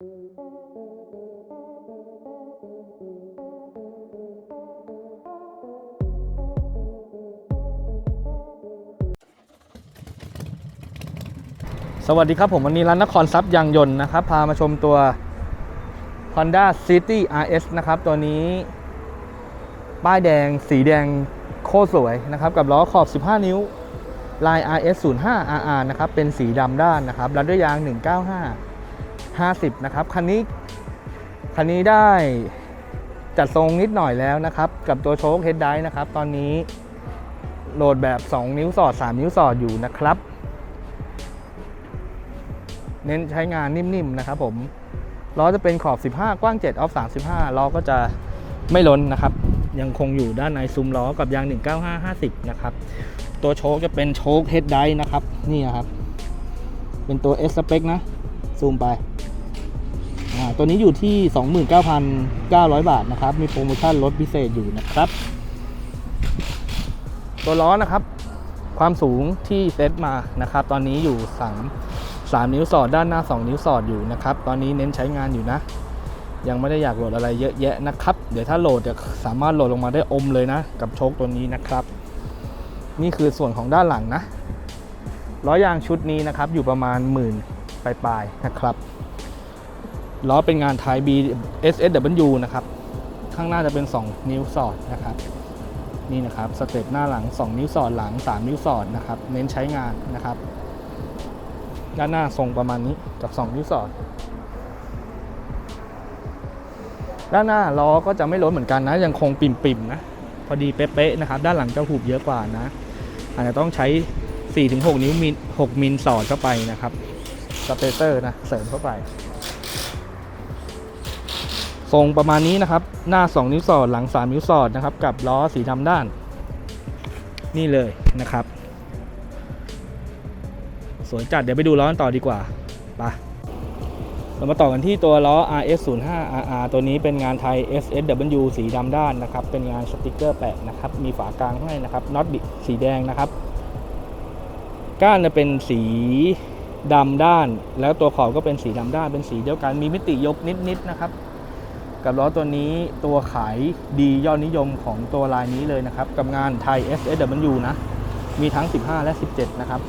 สวัสดีครับผมวันนี้ร้านนครทรัพย์ยางยนต์นะครับ พามาชมตัว Honda City RS นะครับ ตัวนี้ ป้ายแดงสีแดงโคตรสวยนะครับ กับล้อขอบ 15 นิ้ว ลาย RS 05 RR นะครับ เป็นสีดำด้านนะครับรัดด้วยยาง 195 50 นะครับ คันนี้ คันนี้ได้จัดทรงนิดหน่อยแล้วนะครับ กับตัวโชคเฮดไดนะครับ ตอนนี้โหลดแบบ 2 นิ้วสอด 3 นิ้วสอดอยู่นะครับ เน้นใช้งานนิ่มๆนะครับผมล้อจะเป็นขอบ 15 กว้าง 7 ออฟ 35 ล้อก็จะไม่ล้นนะครับ ยังคงอยู่ด้านในซุ้มล้อกับยาง 19550 นะครับ ตัวโชคจะเป็นโชคเฮดไดนะครับ นี่นครับ เป็นตัว S Spec นะ ซูมไปตัวนี้อยู่ที่ 29,900 บาทนะครับ มีโปรโมชั่นลดพิเศษอยู่นะครับ ตัวล้อนะครับ ความสูงที่เซตมานะครับ ตอนนี้อยู่ 3 3 นิ้วสอดด้านหน้า 2 นิ้วสอดอยู่นะครับ ตอนนี้เน้นใช้งานอยู่นะ ยังไม่ได้อยากโหลดอะไรเยอะแยะนะครับ เดี๋ยวถ้าโหลดจะสามารถโหลดลงมาได้อมเลยนะ กับโชคตัวนี้นะครับ นี่คือส่วนของด้านหลังนะล้อยางชุดนี้นะครับอยู่ประมาณหมื่น ปลายๆนะครับล้อเป็นงานไทย B SSW นะครับ ข้างหน้าจะเป็น 2 นิ้วสอดนะครับ นี่นะครับสเต็ปหน้าหลัง 2 นิ้วสอดหลัง 3 นิ้วสอดนะครับ เน้นใช้งานนะครับ ด้านหน้าทรงประมาณนี้กับ 2 นิ้วสอด ด้านหน้าล้อก็จะไม่ล้นเหมือนกันนะ ยังคงปิ่มๆนะ พอดีเป๊ะๆนะครับ ด้านหลังจะหุบเยอะกว่านะ อาจจะต้องใช้ 4-6 นิ้วมิล6มิลสอดเข้าไปนะครับ สเปเซอร์นะเสริมเข้าไป ทรงประมาณนี้นะครับ หน้า 2 นิ้วสอดหลัง 3 นิ้วสอดนะครับ กับล้อสีดำด้าน นี่เลยนะครับ สวยจัดเดี๋ยวไปดูล้อกันต่อดีกว่าไปเรามาต่อกันที่ตัวล้อ RS 0 5 RR ตัวนี้เป็นงานไทย SSW สีดำด้านนะครับ เป็นงานสติกเกอร์แปะนะครับ มีฝากลางให้นะครับน็อตบิสีแดงนะครับ ก้านจะเป็นสี ดำด้าน แล้วตัวขอบก็เป็นสีดำด้านเป็นสีเดียวกัน มีมิติยกนิดๆนะครับ กับล้อตัวนี้ตัวขายดียอดนิยมของตัวลายนี้เลยนะครับ กับงานไทย SSW นะ มีทั้ง 15 และ 17 นะครับ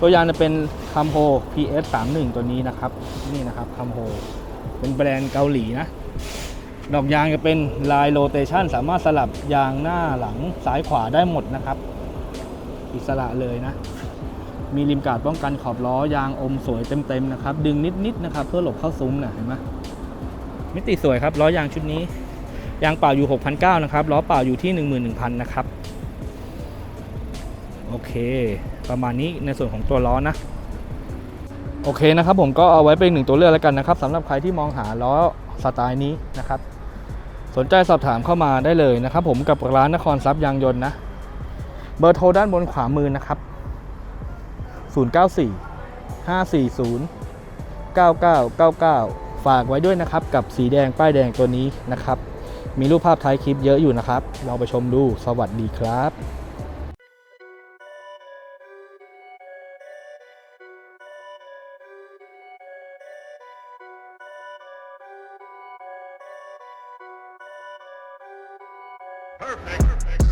ตัวยางจะเป็นคัมโฮ PS 3 1ตัวนี้นะครับ นี่นะครับคัมโฮ เป็นแบรนด์เกาหลีนะ ดอกยางจะเป็นลายโรเตชันสามารถสลับยางหน้าหลังซ้ายขวาได้หมดนะครับ อิสระเลยนะ มีริมกาดป้องกันขอบล้อยางอมสวยเต็มๆนะครับ ดึงนิดๆนะครับ เพื่อหลบเข้าซุ้มนะเห็นไหมมิติสวยครับล้อยางชุดนี้ ยางเปล่าอยู่ 6,900นะครับล้อเปล่าอยู่ที่ 11,000นะครับโอเค ประมาณนี้ในส่วนของตัวล้อนะโอเคนะครับผมก็เอาไว้เป็นหนึ่งตัวเลือกแล้วกันนะครับสำหรับใครที่มองหาล้อสไตล์นี้นะครับ สนใจสอบถามเข้ามาได้เลยนะครับ ผมกับร้านนครทรัพย์ยางยนต์นะ เบอร์โทรด้านบนขวามือนะครับ 094 540 9999 ฝากไว้ด้วยนะครับ กับสีแดงป้ายแดงตัวนี้นะครับ มีรูปภาพท้ายคลิปเยอะอยู่นะครับลองไปชมดูสวัสดีครับ Perfect. Perfect.